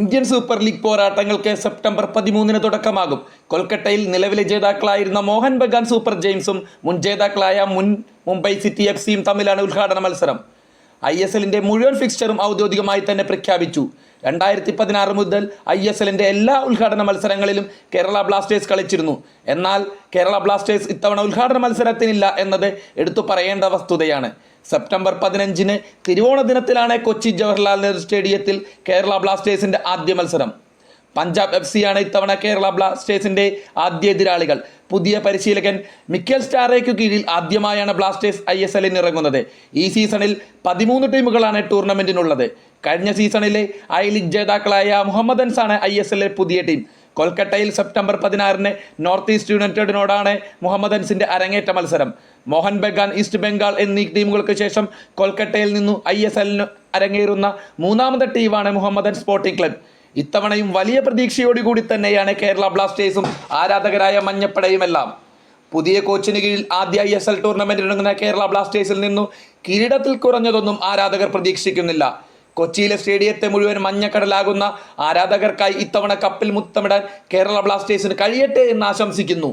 Indian super league പോരാട്ടങ്ങൾക്ക് September പതിമൂന്നിന് തുടക്കമാകും. കൊൽക്കത്തയിൽ നിലവിലെ ജേതാക്കളായിരുന്ന മോഹൻ ബഗാൻ സൂപ്പർ ജെയിംസും മുൻ ജേതാക്കളായ മുൻ മുംബൈ സിറ്റി എഫ് സിയും തമ്മിലാണ് ഉദ്ഘാടന മത്സരം. ഐ എസ് എല്ലിന്റെ മുഴുവൻ ഫിക്സ്ചറും ഔദ്യോഗികമായി തന്നെ പ്രഖ്യാപിച്ചു. രണ്ടായിരത്തി പതിനാറ് മുതൽ ഐ എസ് എല്ലിന്റെ എല്ലാ ഉദ്ഘാടന മത്സരങ്ങളിലും കേരള ബ്ലാസ്റ്റേഴ്സ് കളിച്ചിരുന്നു. എന്നാൽ കേരള ബ്ലാസ്റ്റേഴ്സ് ഇത്തവണ ഉദ്ഘാടന മത്സരത്തിനില്ല എന്നത് എടുത്തു പറയേണ്ട വസ്തുതയാണ്. സെപ്റ്റംബർ പതിനഞ്ചിന് തിരുവോണ ദിനത്തിലാണ് കൊച്ചി ജവഹർലാൽ നെഹ്റു സ്റ്റേഡിയത്തിൽ കേരള ബ്ലാസ്റ്റേഴ്സിന്റെ ആദ്യ മത്സരം. പഞ്ചാബ് എഫ് സിയാണ് ഇത്തവണ കേരള ബ്ലാസ്റ്റേഴ്സിന്റെ ആദ്യ എതിരാളികൾ. പുതിയ പരിശീലകൻ മിക്കൽ സ്റ്റാറേക്കു കീഴിൽ ആദ്യമായാണ് ബ്ലാസ്റ്റേഴ്സ് ഐ എസ് എല്ലിന് ഇറങ്ങുന്നത്. ഈ സീസണിൽ പതിമൂന്ന് ടീമുകളാണ് ടൂർണമെന്റിനുള്ളത്. കഴിഞ്ഞ സീസണിലെ ഐ ലീഗ് ജേതാക്കളായ മുഹമ്മദ് അൻസാണ് ഐ എസ് എല്ലിലെ പുതിയ ടീം. കൊൽക്കട്ടയിൽ സെപ്റ്റംബർ പതിനാറിന് നോർത്ത് ഈസ്റ്റ് യുണൈറ്റഡിനോടാണ് മുഹമ്മദ് മുഹമ്മദൻസിന്റെ അരങ്ങേറ്റ മത്സരം. മോഹൻ ബഗാൻ ഈസ്റ്റ് ബംഗാൾ എന്നീ ടീമുകൾക്ക് ശേഷം കൊൽക്കട്ടയിൽ നിന്നു ഐ എസ് എല്ലിന് അരങ്ങേറുന്ന മൂന്നാമത്തെ ടീമാണ് മുഹമ്മദൻ സ്പോർട്ടിംഗ് ക്ലബ്. ഇത്തവണയും വലിയ പ്രതീക്ഷയോടുകൂടി തന്നെയാണ് കേരള ബ്ലാസ്റ്റേഴ്സും ആരാധകരായ മഞ്ഞപ്പടയും എല്ലാം പുതിയ കോച്ചിന് കീഴിൽ ആദ്യ ഐ എസ് എൽ ടൂർണമെന്റിൽ ഇറങ്ങുന്ന കേരള ബ്ലാസ്റ്റേഴ്സിൽ നിന്നും കിരീടത്തിൽ കുറഞ്ഞതൊന്നും ആരാധകർ പ്രതീക്ഷിക്കുന്നില്ല. കൊച്ചിയിലെ സ്റ്റേഡിയത്തെ മുഴുവൻ മഞ്ഞക്കടലാകുന്ന ആരാധകർക്കായി ഇത്തവണ കപ്പിൽ മുത്തമിടാൻ കേരള ബ്ലാസ്റ്റേഴ്സിന് കഴിയട്ടെ എന്ന് ആശംസിക്കുന്നു.